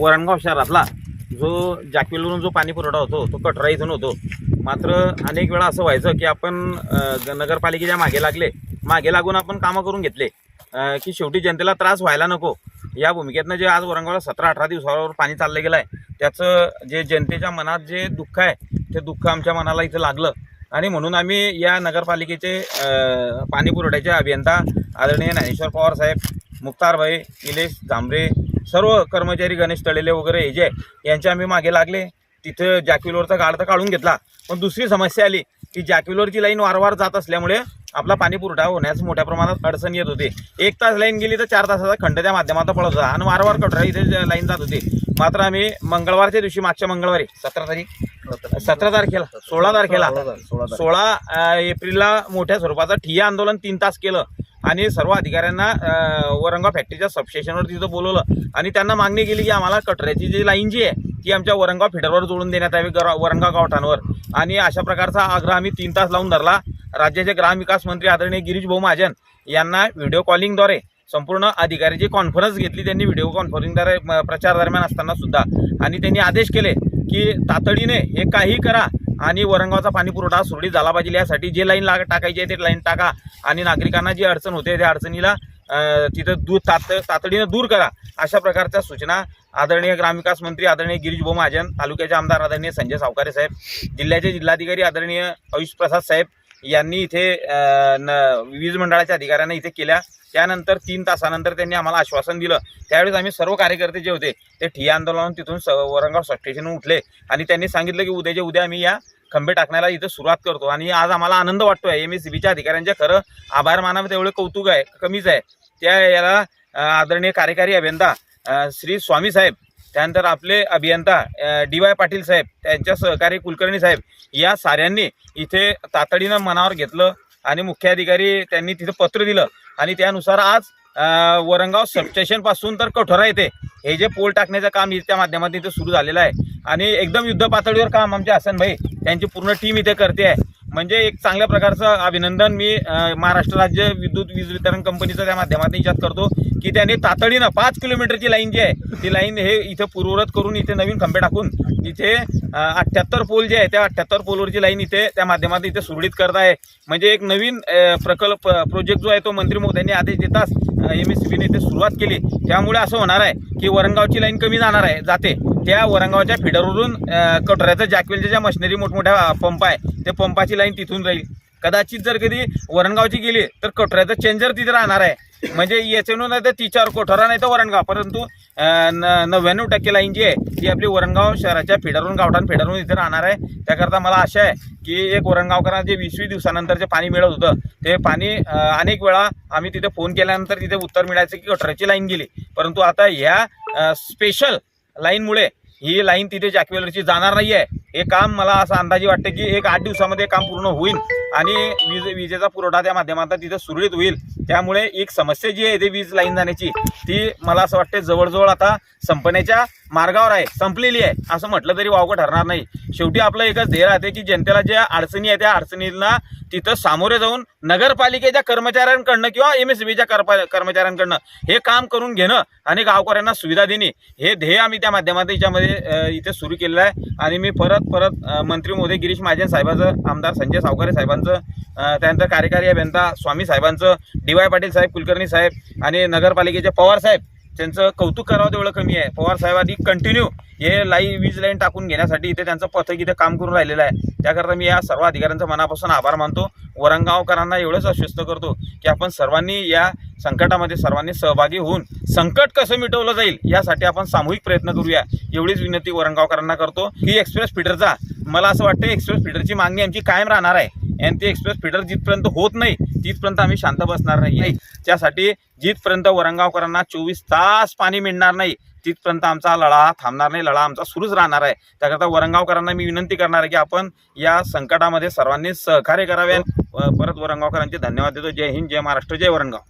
वरणगाव शहरातला जो जाकवेलवरून जो पाणी पुरवठा होतो तो कठरा इथून होतो. मात्र अनेक वेळा असं व्हायचं की आपण नगरपालिकेच्या मागे लागले मागे लागून आपण कामं करून घेतले की शेवटी जनतेला त्रास व्हायला नको. या भूमिकेतनं जे आज औरंगाबाद सतरा अठरा दिवसावर पाणी चाललं गेलं आहे त्याचं जे जनतेच्या मनात जे दुःख आहे ते दुःख आमच्या मनाला इथं लागलं. आणि म्हणून आम्ही या नगरपालिकेचे पाणी पुरवठ्याचे अभियंता आदरणीय ज्ञानेश्वर पवार साहेब मुक्तारभाई निलेश झांबरे सर्व कर्मचारी गणेश तळेले वगैरे हे जे आहे, यांच्या आम्ही मागे लागले. तिथं जॅक्युलवरचा गाड तर काढून घेतला. पण दुसरी समस्या आली की जॅक्युलरची लाईन वारंवार जात असल्यामुळे आपला पाणी पुरवठा होण्यास मोठ्या प्रमाणात अडचण येत होती. एक तास लाईन गेली तर चार तासाचा खंड त्या माध्यमात पडत होता आणि वारंवार कठरा इथे लाईन जात होती. मात्र आम्ही मंगळवारच्या दिवशी मागच्या मंगळवारी सतरा तारीख सतरा तारखेला सोळा तारखेला सोळा एप्रिलला मोठ्या स्वरूपाचं ठिय्या आंदोलन तीन तास केलं आणि सर्व अधिकाऱ्यांना अ, वरंगाव फॅक्टरीच्या सबस्टेशनवर तिथं बोलवलं. आणि त्यांना मागणी केली की आम्हाला कटऱ्याची जी लाईन जी आहे ती आमच्या वरंगाव फिडरवर जोडून देण्यात यावी गर वरंगाव गावठांवर आणि अशा प्रकारचा आग्रह आम्ही तीन तास लावून धरला. राज्याचे ग्रामविकास मंत्री आदरणीय गिरीश भाऊ महाजन यांना व्हिडिओ कॉलिंगद्वारे संपूर्ण अधिकाऱ्याची कॉन्फरन्स घेतली. त्यांनी व्हिडिओ कॉन्फरन्सद्वारे प्रचार दरम्यान असताना सुद्धा. आणि त्यांनी आदेश केले की तातडीने हे काही करा आणि वरंगावचा पाणी पुरवठा सुरळीत झाला पाहिजे. यासाठी जे लाईन लाग टाकायची आहे ते लाईन टाका आणि नागरिकांना जी अडचण होते त्या अडचणीला तिथं दूर तात तातडीनं दूर करा अशा प्रकारच्या सूचना आदरणीय ग्रामविकास मंत्री आदरणीय गिरीश महाजन तालुक्याचे आमदार आदरणीय संजय सावकारे साहेब जिल्ह्याचे जिल्हाधिकारी आदरणीय आयुष प्रसाद साहेब यांनी इथे न वीज मंडळाच्या अधिकाऱ्यांना इथे केल्या. त्यानंतर तीन तासानंतर त्यांनी आम्हाला आश्वासन दिलं. त्यावेळेस आम्ही सर्व कार्यकर्ते जे होते ते ठिय्या आंदोलन तिथून स वरंगाव स्टेशनहून उठले. आणि त्यांनी सांगितलं की उद्याच्या उद्या आम्ही या खंबे टाकण्याला इथं सुरुवात करतो. आणि आज आम्हाला आनंद वाटतोय. एम एस सी बीच्या अधिकाऱ्यांच्या खरं आभार मानावं तेवढं कौतुक आहे कमीच आहे. त्या याला आदरणीय कार्यकारी अभियंता श्री स्वामी साहेब त्यानंतर आपले अभियंता डी वाय पाटील साहेब त्यांच्या सहकारी कुलकर्णी साहेब या साऱ्यांनी इथे तातडीनं मनावर घेतलं आणि मुख्याधिकारी त्यांनी तिथं पत्र दिलं. आणि त्यानुसार आज वरंगाव सबस्टेशनपासून तर कठोरा येते हे जे पोल टाकण्याचं काम त्या माध्यमातून इथे सुरू झालेलं आहे. आणि एकदम युद्ध पातळीवर काम आमचे हसन भाई त्यांची पूर्ण टीम इथे करते आहे. म्हणजे एक चांगल्या प्रकारचं अभिनंदन मी महाराष्ट्र राज्य विद्युत वीज वितरण कंपनीचं त्या माध्यमातून याच्यात करतो की त्याने तातडीनं पाच किलोमीटरची लाईन जी आहे ती लाईन हे इथं पूर्वरत करून इथे नवीन खंबे टाकून इथे अठ्ठ्याहत्तर पोल जे आहे त्या अठ्ठ्याहत्तर पोलवरची लाईन इथे त्या माध्यमातून इथे सुरळीत करत आहे. म्हणजे एक नवीन प्रकल्प प्रोजेक्ट जो आहे तो मंत्री महोदयांनी आदेश देताच एम एस सी बीने इथे सुरुवात केली. त्यामुळे असं होणार आहे की वरंगावची लाईन कमी जाणार आहे जाते. त्या वरंगावच्या फिडरवरून कटोऱ्याचं जॅकवेलच्या ज्या मशिनरी मोठमोठ्या पंप आहे ते पंपाची लाईन तिथून राहील. कदाचित जर कधी वरणगावची गेली तर कठोऱ्याचं चेंजर तिथे राहणार आहे. म्हणजे याच्यानं नाही तर तिच्यावर कोठोरा नाही तर वरणगाव परंतु न नव्याण्णव टक्के लाईन जी आहे ती आपली वरणगाव शहराच्या फेडरून गावठाण फेडरून इथे राहणार आहे. त्याकरता मला आशा आहे की एक वरणगावकरांना जे वीस वीस दिवसानंतर जे पाणी मिळत होतं ते पाणी अनेक वेळा आम्ही तिथे फोन केल्यानंतर तिथे उत्तर मिळायचं की गटराची लाईन गेली. परंतु आता ह्या स्पेशल लाईनमुळे ही लाईन तिथे जॅकवेलरची जाणार नाही आहे हे काम मला असं अंदाजे वाटतं की एक आठ दिवसामध्ये काम पूर्ण होईल आणि वीज विजेचा पुरवठा त्या माध्यमातून तिथे सुरळीत होईल. त्यामुळे एक समस्या जी आहे ते वीज लाईन जाण्याची ती मला असं वाटते जवळजवळ आता संपण्याच्या मार्गावर आहे संपलेली आहे. असं म्हटलं तरी वावगं ठरणार नाही. शेवटी आपलं एकच ध्येय राहते की जनतेला ज्या अडचणी आहे त्या अडचणींना तिथं सामोरे जाऊन नगरपालिकेच्या कर्मचाऱ्यांकडनं किंवा एम एस बीच्या कर्मचाऱ्यांकडनं हे काम करून घेणं आणि गावकऱ्यांना सुविधा देणे हे ध्येय आम्ही त्या माध्यमातून याच्यामध्ये इथे सुरू केलेलं आहे. आणि मी परत परत मंत्री मोदी गिरीश महाजन साहेबांचं आमदार संजय सावकारे साहेबांचं त्यानंतर कार्यकारी अभियंता स्वामी साहेबांचं डी वाय पाटील साहेब कुलकर्णी साहेब आणि नगरपालिकेचे पवार साहेब त्यांचं कौतुक करावं तेवढं कमी आहे. पवार साहेबांनी कंटिन्यू हे लाई वीज लाईन टाकून घेण्यासाठी इथे त्यांचं पथक इथे काम करून राहिलेलं आहे. त्याकरता मी या सर्व अधिकाऱ्यांचा मनापासून आभार मानतो. वरंगावकरांना एवढंच आश्वस्त करतो की आपण सर्वांनी या संकटामध्ये सर्वांनी सहभागी होऊन संकट कसं मिटवलं जाईल यासाठी आपण सामूहिक प्रयत्न करूया. एवढीच विनंती वरंगावकरांना करतो. की एक्सप्रेस फीडरचा मला असं वाटतं एक्सप्रेस फीडरची मागणी आमची कायम राहणार आहे. आणि ती एक्सप्रेस फीडर जिथपर्यंत होत नाही तिथपर्यंत आम्ही शांत बसणार नाही. त्यासाठी जिथपर्यंत वरंगावकरांना चोवीस तास पाणी मिळणार नाही तिथपर्यंत आमचा लढा थांबणार नाही लढा आमचा सुरूच राहणार आहे. त्याकरता वरंगावकरांना मी विनंती करणार आहे की आपण या संकटामध्ये सर्वांनी सहकार्य करावे. परत वरंगावकरांचे धन्यवाद देतो. जय हिंद जय महाराष्ट्र जय वरंगाव.